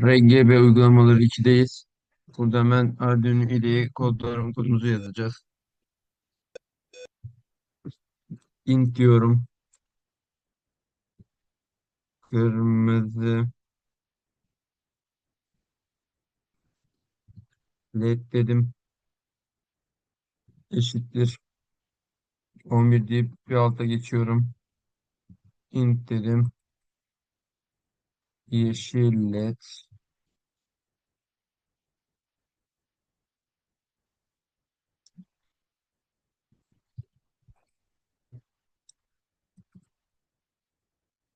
RGB uygulamaları 2'deyiz. Burada hemen Arduino IDE kodlarım kodumuzu yazacağız. int diyorum. Kırmızı led dedim. Eşittir. 11 deyip bir alta geçiyorum. int dedim. Yeşil led.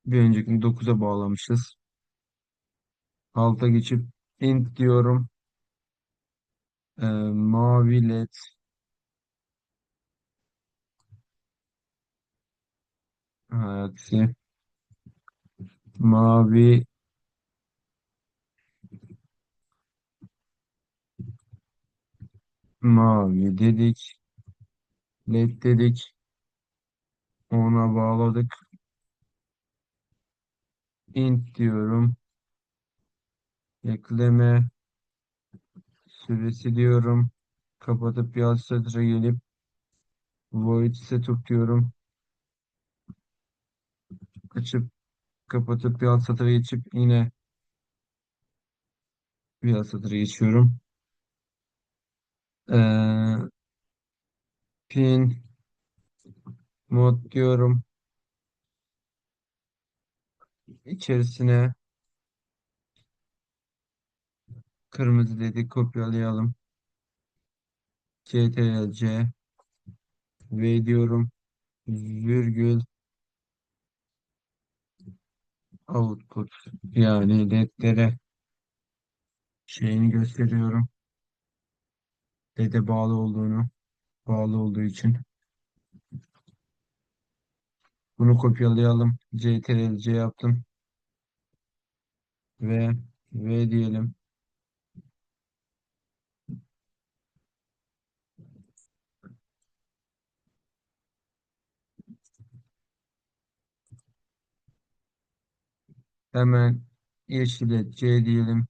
Bir öncekini 9'a bağlamışız. Alta geçip int diyorum. Ee, mavi led. Aksi. Mavi mavi dedik. Led dedik. Ona bağladık. int diyorum. Ekleme süresi diyorum. Kapatıp alt satıra gelip void setup diyorum. Açıp kapatıp alt satıra geçip yine alt satıra geçiyorum. Ee, pin mod diyorum. İçerisine kırmızı dedik kopyalayalım. ctrl-c v diyorum. Virgül output yani ledlere şeyini gösteriyorum. LED'e bağlı olduğunu bağlı olduğu için. Bunu kopyalayalım. ctrl-c yaptım. Ve v diyelim. Hemen yeşile C diyelim.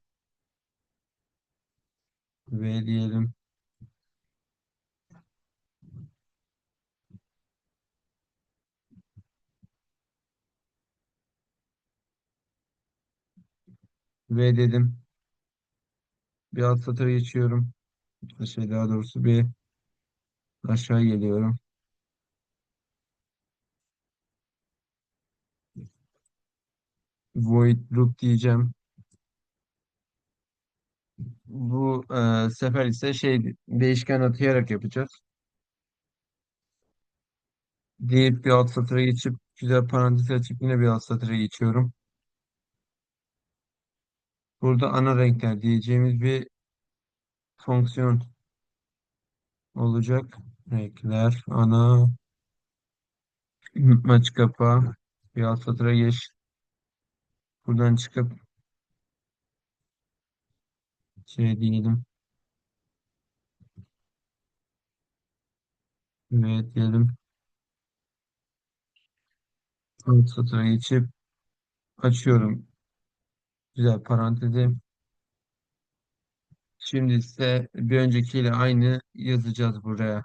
V diyelim. V dedim. Bir alt satıra geçiyorum. Şey daha doğrusu bir aşağı geliyorum. Void loop diyeceğim. Bu e, sefer ise şey değişken atayarak yapacağız. Deyip bir alt satıra geçip güzel parantez açıp yine bir alt satıra geçiyorum. Burada ana renkler diyeceğimiz bir fonksiyon olacak. Renkler ana aç kapa bir alt satıra geç. Buradan çıkıp şey diyelim. Evet diyelim. Alt satıra geçip açıyorum. Güzel parantezi. Şimdi ise bir öncekiyle aynı yazacağız buraya.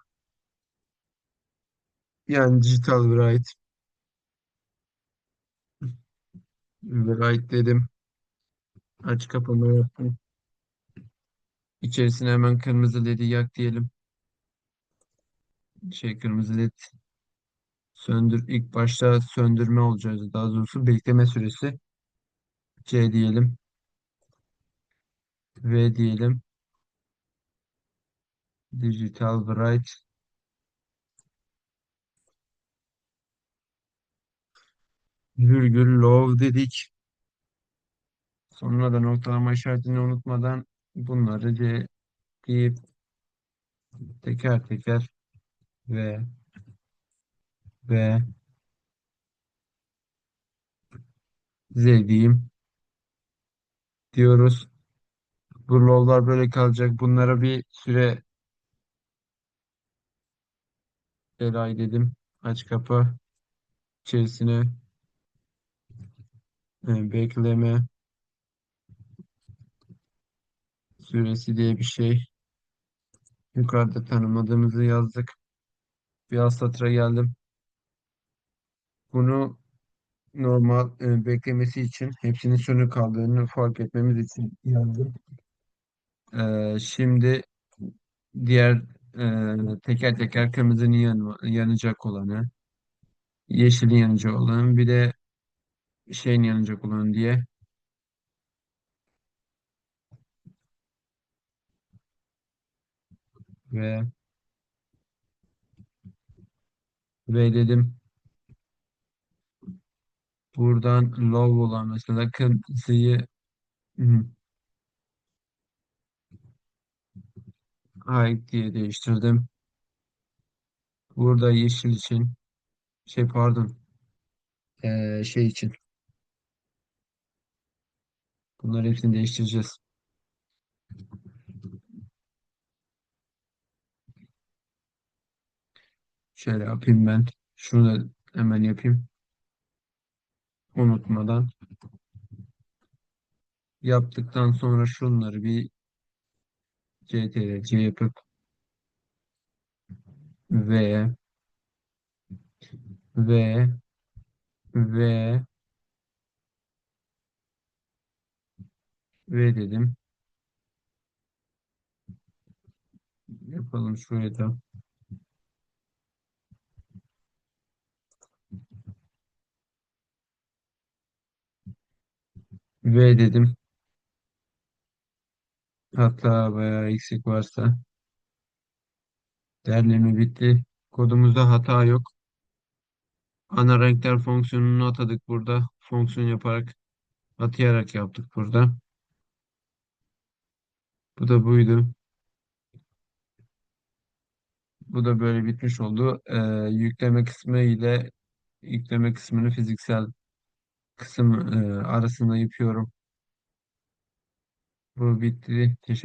Yani digital write. Write dedim. Aç kapama yaptım. İçerisine hemen kırmızı ledi yak diyelim. Şey kırmızı led söndür. İlk başta söndürme olacağız. Daha doğrusu bekleme süresi. C diyelim. V diyelim. Digital write. Virgül low dedik. Sonra da noktalama işaretini unutmadan bunları C deyip teker teker ve ve Z diyeyim diyoruz. Bu lollar böyle kalacak. Bunlara bir süre delay dedim. Aç kapa içerisine e, bekleme süresi diye bir şey. Yukarıda tanımladığımızı yazdık. Bir alt satıra geldim. Bunu normal e, beklemesi için hepsinin sönük kaldığını fark etmemiz için yazdım. E, şimdi diğer e, teker teker kırmızının yan, yanacak olanı, yeşilin yanacak olanı, bir de şeyin yanacak olanı diye ve ve dedim buradan low olan mesela kırmızıyı hı, high diye değiştirdim. Burada yeşil için şey pardon e, şey için bunları hepsini değiştireceğiz. Şöyle yapayım ben. Şunu da hemen yapayım. Unutmadan. Yaptıktan sonra şunları bir CTRL-C yapıp V V V V dedim. Yapalım şuraya da. V dedim. Hatta bayağı eksik varsa derleme bitti. Kodumuzda hata yok. Ana renkler fonksiyonunu atadık burada. Fonksiyon yaparak atayarak yaptık burada. Bu da buydu. Bu da böyle bitmiş oldu. Ee, yükleme kısmı ile yükleme kısmını fiziksel kısım arasında yapıyorum. Bu bitti. Teşekkür